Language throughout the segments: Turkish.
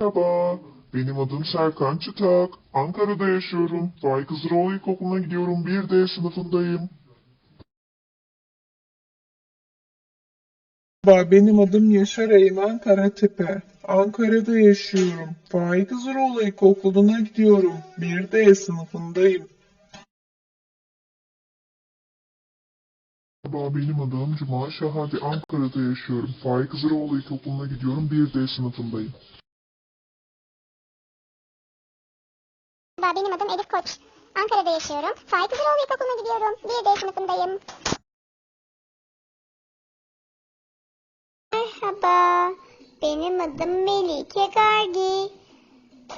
Merhaba, benim adım Serkan Çıtak. Ankara'da yaşıyorum. Vay Kızıroğlu İlkokulu'na gidiyorum. 1D sınıfındayım. Merhaba, benim adım Yaşar Eymen Karatepe. Ankara'da yaşıyorum. Faik Hızıroğlu İlkokulu'na gidiyorum. 1D sınıfındayım. Merhaba, benim adım Cuma Şahadi. Ankara'da yaşıyorum. Vay Kızıroğlu İlkokulu'na gidiyorum. 1D sınıfındayım. Merhaba, benim adım Elif Koç. Ankara'da yaşıyorum. Faik Hızıroğlu İlkokulu'na gidiyorum. 1D sınıfındayım. Merhaba, benim adım Melike Gargi.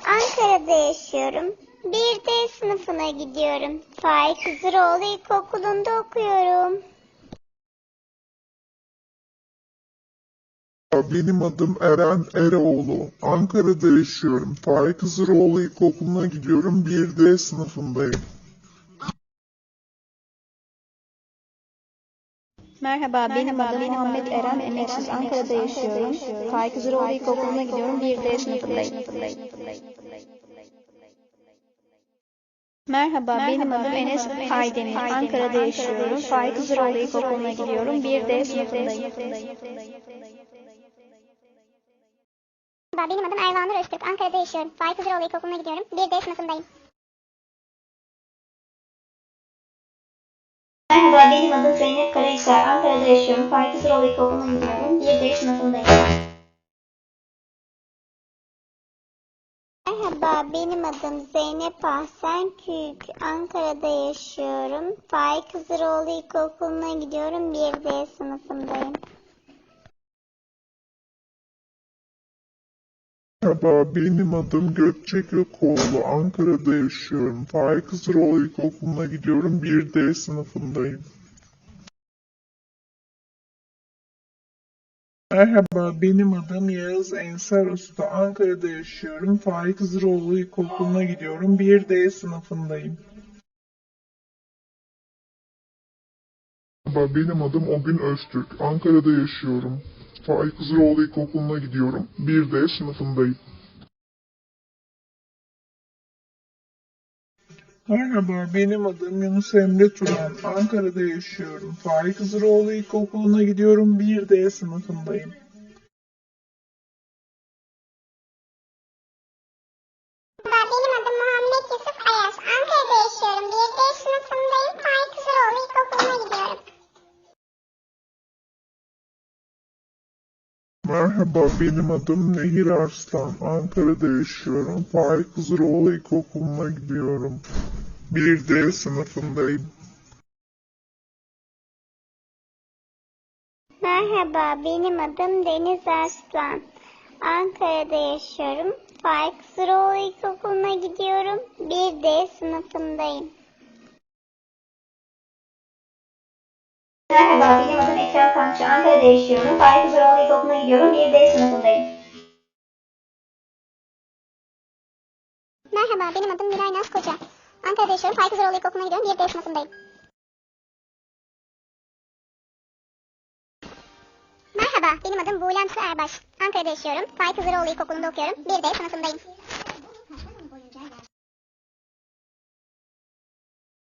Ankara'da yaşıyorum. 1D sınıfına gidiyorum. Faik Hızıroğlu İlkokulu'nda okuyorum. Benim adım Eren Eroğlu. Ankara'da yaşıyorum. Faik Kızıroğlu İlkokulu'na gidiyorum. 1D sınıfındayım. Merhaba, benim adım Muhammed Eren Emeksiz. Ankara'da yaşıyorum. Faik Hızıroğlu İlkokulu'na gidiyorum. 1D sınıfındayım. Merhaba, benim adım Enes Aydemir. Ankara'da yaşıyorum. Faik Hızıroğlu İlkokulu'na gidiyorum. 1D sınıfındayım. Merhaba, benim adım Ervanur Öztürk. Ankara'da yaşıyorum. Faik Hızıroğlu İlkokulu'na gidiyorum. 1D sınıfındayım. Merhaba, benim adım Zeynep Karahisar. Ankara'da yaşıyorum. Faik Hızıroğlu İlkokulu'na gidiyorum. 1D sınıfındayım. Merhaba, benim adım Zeynep Ahsen Kük. Ankara'da yaşıyorum. Faik Hızıroğlu İlkokulu'na gidiyorum. 1D sınıfındayım. Merhaba, benim adım Gökçe Gökoğlu. Ankara'da yaşıyorum. Faik Kızıroğlu İlkokulu'na gidiyorum. 1D sınıfındayım. Merhaba, benim adım Yağız Ensar Usta. Ankara'da yaşıyorum. Faik Hızıroğlu İlkokulu'na gidiyorum. 1D sınıfındayım. Merhaba, benim adım Ogün Öztürk. Ankara'da yaşıyorum. Faik Kızıroğlu İlkokulu'na gidiyorum. 1D sınıfındayım. Merhaba, benim adım Yunus Emre Turan. Ankara'da yaşıyorum. Faik Hızıroğlu İlkokulu'na gidiyorum. 1D sınıfındayım. Merhaba, benim adım Muhammed Yusuf Ayaz. Ankara'da yaşıyorum. 1D sınıfındayım. Faik Hızıroğlu İlkokulu'na gidiyorum. Merhaba, benim adım Nehir Arslan. Ankara'da yaşıyorum. Faik Kızıroğlu İlkokulu'na gidiyorum. 1D sınıfındayım. Merhaba, benim adım Deniz Arslan. Ankara'da yaşıyorum. Faik Hızıroğlu İlkokulu'na gidiyorum. 1D sınıfındayım. Merhaba, benim adım Ekrem Kamçı. Ankara'da yaşıyorum. Faik Hızıroğlu İlkokulu'na gidiyorum. 1D sınıfındayım. Merhaba, benim adım Miray Naz Koca. Ankara'da yaşıyorum. Faik Hızıroğlu İlkokulu'na gidiyorum. 1D sınıfındayım. Merhaba, benim adım Buğlem Su Erbaş. Ankara'da yaşıyorum. Faik Hızıroğlu İlkokulu'nda okuyorum. 1D sınıfındayım.